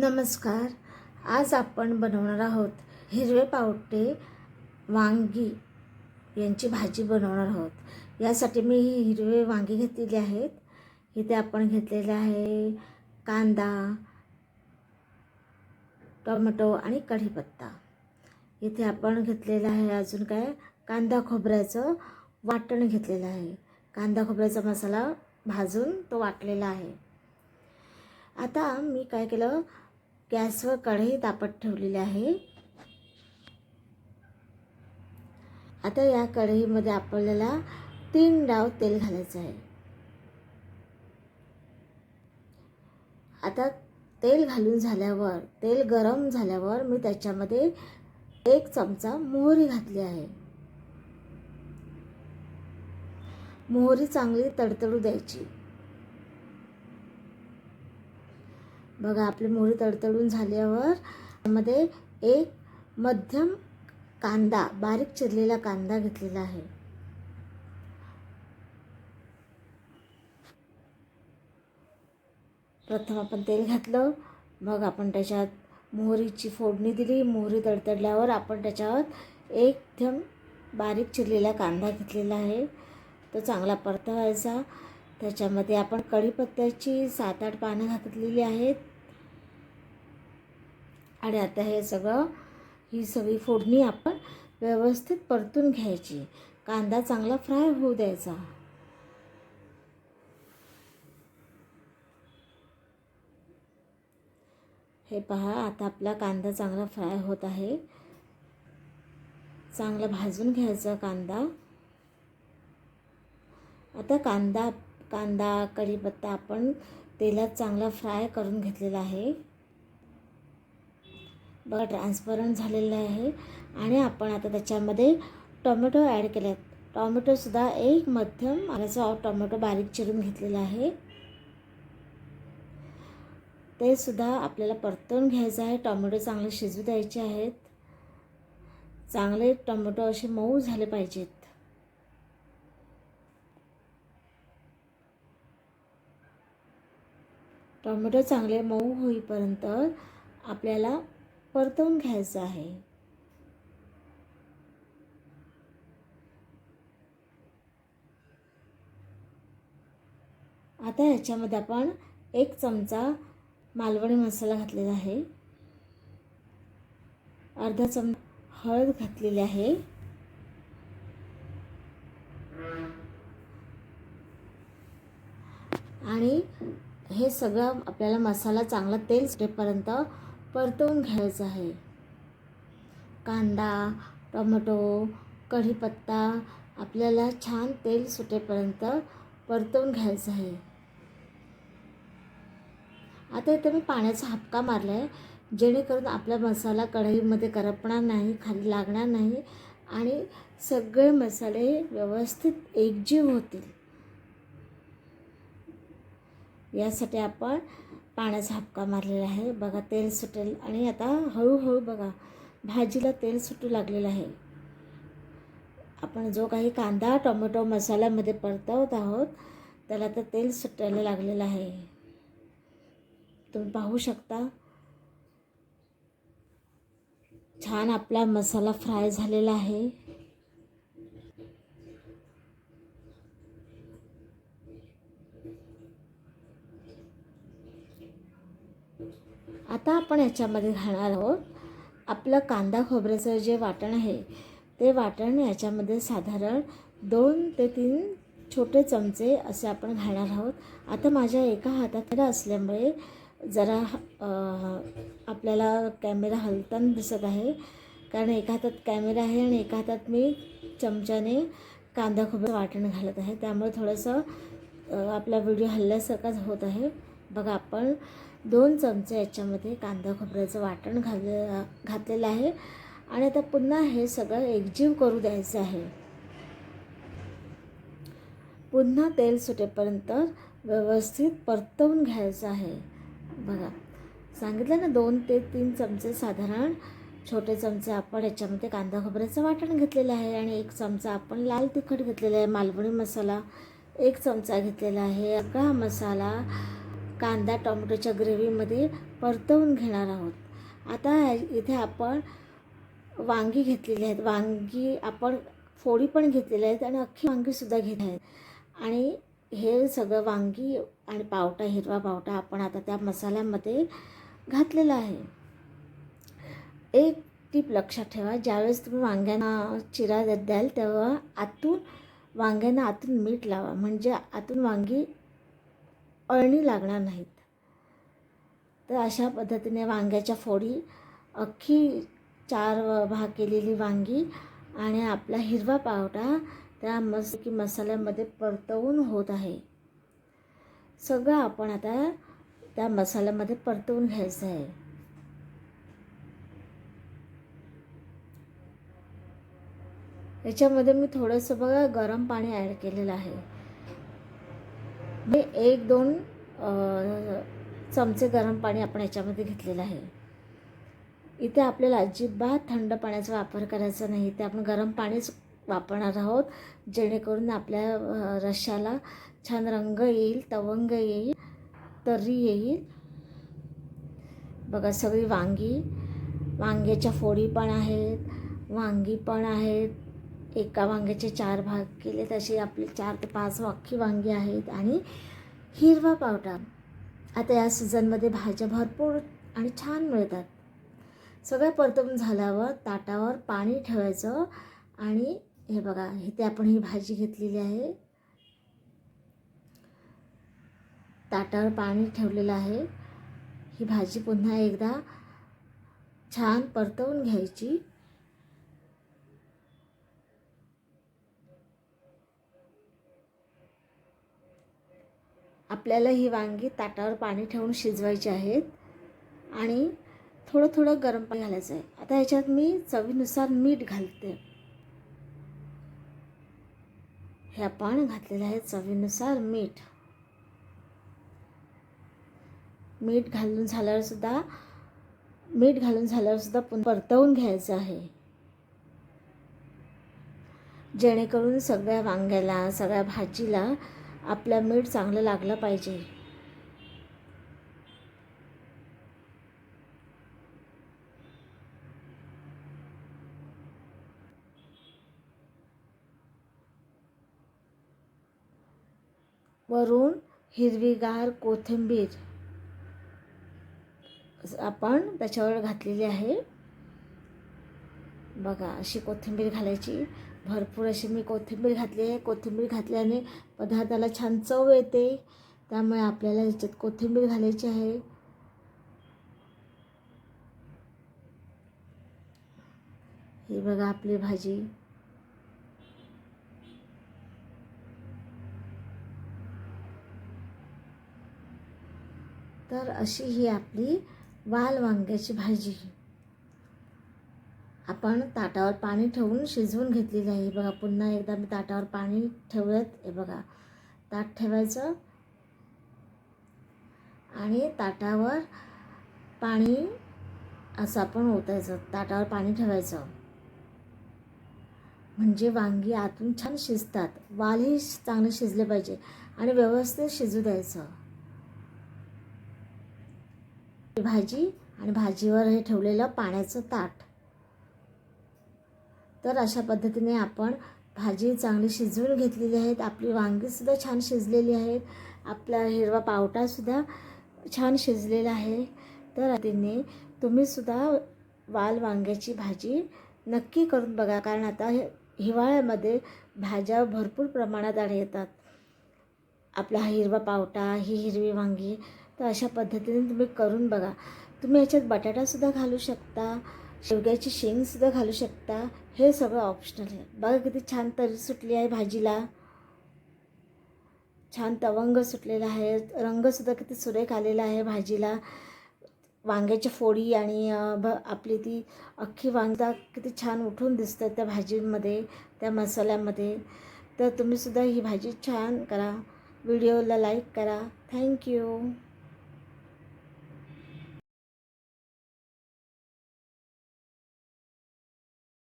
नमस्कार. आज आपण बनवणार आहोत हिरवे पावटे वांगी यांची भाजी बनवणार आहोत. यासाठी मी हिरवे वांगी घेतलेली आहेत. इथे आपण घेतलेले आहे कांदा टोमॅटो आणि कढीपत्ता. इथे आपण घेतलेलं आहे अजून काय? कांदा खोबऱ्याचं वाटण घेतलेलं आहे. कांदा खोबऱ्याचा मसाला भाजून तो वाटलेला आहे. आता मी काय केलं? गॅसवर कढई तापत ठेवलेली आहे. आता या कढईमध्ये आपल्याला तीन डाव तेल घालायचं आहे. आता तेल घालून झाल्यावर तेल गरम झाल्यावर मी त्याच्यामध्ये एक चमचा मोहरी घातली आहे. मोहरी चांगली तडतडू द्यायची. बघा आपली मोहरी तडतडून झाल्यावर त्यामध्ये एक मध्यम कांदा बारीक चिरलेला कांदा घेतलेला आहे. प्रथम आपण तेल घातलं. मग आपण त्याच्यात मोहरीची फोडणी दिली. मोहरी तडतडल्यावर आपण त्याच्यावर एकदम बारीक चिरलेला कांदा घेतलेला आहे. तो चांगला परतवायचा. त्याच्यामध्ये आपण कढीपत्त्याची सात आठ पानं घातलेली आहेत. आणि आता हे सगळं ही सगळी फोडणी आपण व्यवस्थित परतून घ्यायची. कांदा चांगला फ्राय होऊ द्यायचा. हे पहा आता आपला कांदा चांगला फ्राय होत आहे. चांगला भाजून घ्यायचा कांदा. आता कांदा कांदा कढीपत्ता आपण तेलात चांगला फ्राय करून घेतलेला आहे. बघा ट्रान्सपरंट झालेलं आहे. आणि आपण आता त्याच्यामध्ये टोमॅटो ॲड केले आहेत टॉमॅटोसुद्धा एक मध्यम आल्याचा टोमॅटो बारीक चिरून घेतलेला आहे. ते सुद्धा आपल्याला परतवून घ्यायचं आहे. टोमॅटो चांगले शिजू द्यायचे आहेत. चांगले टोमॅटो असे मऊ झाले पाहिजेत. टोमॅटो चांगले मऊ होईपर्यंत आपल्याला परतवून घ्यायचं आहे. आता ह्याच्यामध्ये आपण एक चमचा मालवणी मसाला घातलेला आहे. अर्धा चम हळद घातलेली आहे. आणि हे सगळं आपल्याला मसाला चांगला तेल सुटेपर्यंत परतवून घ्यायचं आहे. कांदा टोमॅटो कढीपत्ता आपल्याला छान तेल सुटेपर्यंत परतवून घ्यायचं आहे. आता इथे मी पाण्याचा हापका मारला आहे जेणेकरून आपला मसाला कढईमध्ये करपणार नाही खाली लागणार नाही आणि सगळे मसाले व्यवस्थित एकजीव होतील. यासाठी आपण पाण्याचा हापका मारलेला आहे. बघा तेल सुटेल. आणि आता हळूहळू बघा भाजीला तेल सुटू लागलेलं आहे. आपण जो काही कांदा टोमॅटो मसाल्यामध्ये परतवत आहोत त्याला तर तेल सुटायला लागलेलं आहे. तुम्ही पाहू शकता. छान आपला मसाला फ्राय झालेला आहे. आता आपण याच्यामध्ये घालणार आहोत आपलं कांदा खोबऱ्याचं जे वाटण आहे ते वाटण याच्यामध्ये साधारण दोन ते तीन छोटे चमचे असे आपण घालणार आहोत. आता माझ्या एका हातात असल्यामुळे जरा आपल्याला कॅमेरा हलताना दिसत आहे. कारण एका हातात कॅमेरा आहे आणि एका हातात मी चमच्याने कांदा खोबरं वाटण घालत आहे. त्यामुळे थोडंसं आपला व्हिडिओ हल्ल्यासारखाच होत आहे. बघा आपण दोन चमचे याच्यामध्ये कांदा खोबऱ्याचं वाटण घाल घातलेलं आहे. आणि आता पुन्हा हे सगळं एकजीव करू द्यायचं आहे. पुन्हा तेल सुटेपर्यंत व्यवस्थित परतवून घ्यायचं आहे. बघा सांगितलं ना दोन ते तीन चमचे साधारण छोटे चमचे आपण याच्यामध्ये कांदा खोबऱ्याचं वाटण घेतलेलं आहे आणि एक चमचा आपण लाल तिखट घेतलेला आहे मालवणी मसाला एक चमचा घेतलेला आहे अगळा मसाला कांदा टोमॅटोच्या ग्रेव्हीमध्ये परतवून घेणार आहोत. आता इथे आपण वांगी घेतलेली आहेत. वांगी आपण फोडी पण घेतलेल्या आहेत आणि अख्खी वांगीसुद्धा घेत आहेत. आणि हे सगळं वांगी आणि पावटा हिरवा पावटा आपण आता त्या मसाल्यामध्ये घातलेला आहे. एक टीप लक्षात ठेवा. ज्यावेळेस तुम्ही वांग्यांना चिरा द्याल तेव्हा आतून वांग्यांना आतून मीठ लावा. म्हणजे आतून वांगी अळणी लागणार नाहीत. तर अशा पद्धतीने वांग्याच्या फोडी अख्खी चार भाग केलेली वांगी आणि आपला हिरवा पावटा त्या मस की मसाल्यामध्ये परतवून होत आहे. सगळं आपण आता त्या मसाल्यामध्ये परतवून घ्यायचं आहे. याच्यामध्ये मी थोडंसं बघा गरम पाणी ॲड केलेलं आहे. मी एक दोन चमचे गरम पाणी आपण याच्यामध्ये घेतलेलं आहे. इथे आपल्याला अजिबात थंड पाण्याचा वापर करायचा नाही. ते आपण गरम पाणीच वापरणार आहोत जेणेकरून आपल्या रशाला छान रंग येईल तवंग येईल तर्री येईल. बघा सगळी वांगी वांग्याच्या फोडी पण आहेत वांगी पण आहेत. एका वांग्याचे चार भाग केले. तसे आपले चार ते पाच अख्खी वांगी आहेत आणि हिरवा पावटा. आता या सीझनमध्ये भाज्या भरपूर आणि छान मिळतात. सगळं परतवून झाल्यावर ताटावर पाणी ठेवायचं आणि हे बघा इथे आपण ही भाजी घेतलेली आहे. ताटावर पाणी ठेवलेलं आहे. ही भाजी पुन्हा एकदा छान परतवून घ्यायची. आपल्याला ही वांगी ताटावर पाणी ठेवून शिजवायची आहेत. आणि थोडं थोडं गरम पाणी घालायचं आहे. आता ह्याच्यात मी चवीनुसार मीठ घालते. हे आपण घातलेलं आहे चवीनुसार मीठ. मीठ घालून झाल्यावर सुद्धा मीठ घालून झाल्यावर सुद्धा पुन्हा परतवून घ्यायचं आहे. जेणेकरून सगळ्या वांग्याला सगळ्या भाजीला आपल्या मीठ चांगलं लागलं पाहिजे. वरून हिरवीगार कोथिंबीर आपण त्याच्यावर घातलेली आहे. बघा अशी कोथिंबीर घालायची. भरपूर अशी मी कोथिंबीर घातली आहे. कोथिंबीर घातल्याने पदार्थाला छान चव येते. त्यामुळे आपल्याला याच्यात कोथिंबीर घालायची आहे. ही बघा आपली भाजी. तर अशी ही आपली वाल वांग्याची भाजी. आपण ताटावर पाणी ठेवून शिजवून घेतलेली आहे. बघा पुन्हा एकदा मी ताटावर पाणी ठेवत हे बघा ताट ठेवायचं. आणि ताटावर पाणी असं आपण ओतायचं. ताटावर पाणी ठेवायचं. म्हणजे वांगी आतून छान शिजतात. वालही चांगले शिजले पाहिजे आणि व्यवस्थित शिजू द्यायचं. भाजी आणि भाजीवर हे ठेवलेलं पाण्याचं ताट. तर अशा पद्धतीने आपण भाजी चांगली शिजवून घेतलेली आहेत. आपली वांगीसुद्धा छान शिजलेली आहेत आपला हिरवा पावटासुद्धा छान शिजलेला आहे. तर तिने तुम्हीसुद्धा वाल वांग्याची भाजी नक्की करून बघा कारण आता हिवाळ्यामध्ये भाज्या भरपूर प्रमाणात आढ येतात आपला हा हिरवा पावटा ही हिरवी वांगी तर अशा पद्धतीने तुम्ही करून बघा. तुम्ही याच्यात बटाटासुद्धा घालू शकता. शेवग्याची शेंगसुद्धा घालू शकता. हे सगळं ऑप्शनल आहे. बघा किती छान तरी सुटली आहे भाजीला. छान तवंग सुटलेला आहे. रंगसुद्धा किती सुरेख आलेला आहे भाजीला. वांग्याची फोडी आणि भ आपली ती अख्खी वांगदा किती छान उठून दिसतं त्या भाजीमध्ये त्या मसाल्यामध्ये. तर तुम्हीसुद्धा ही भाजी छान करा. व्हिडिओला लाईक करा. थँक्यू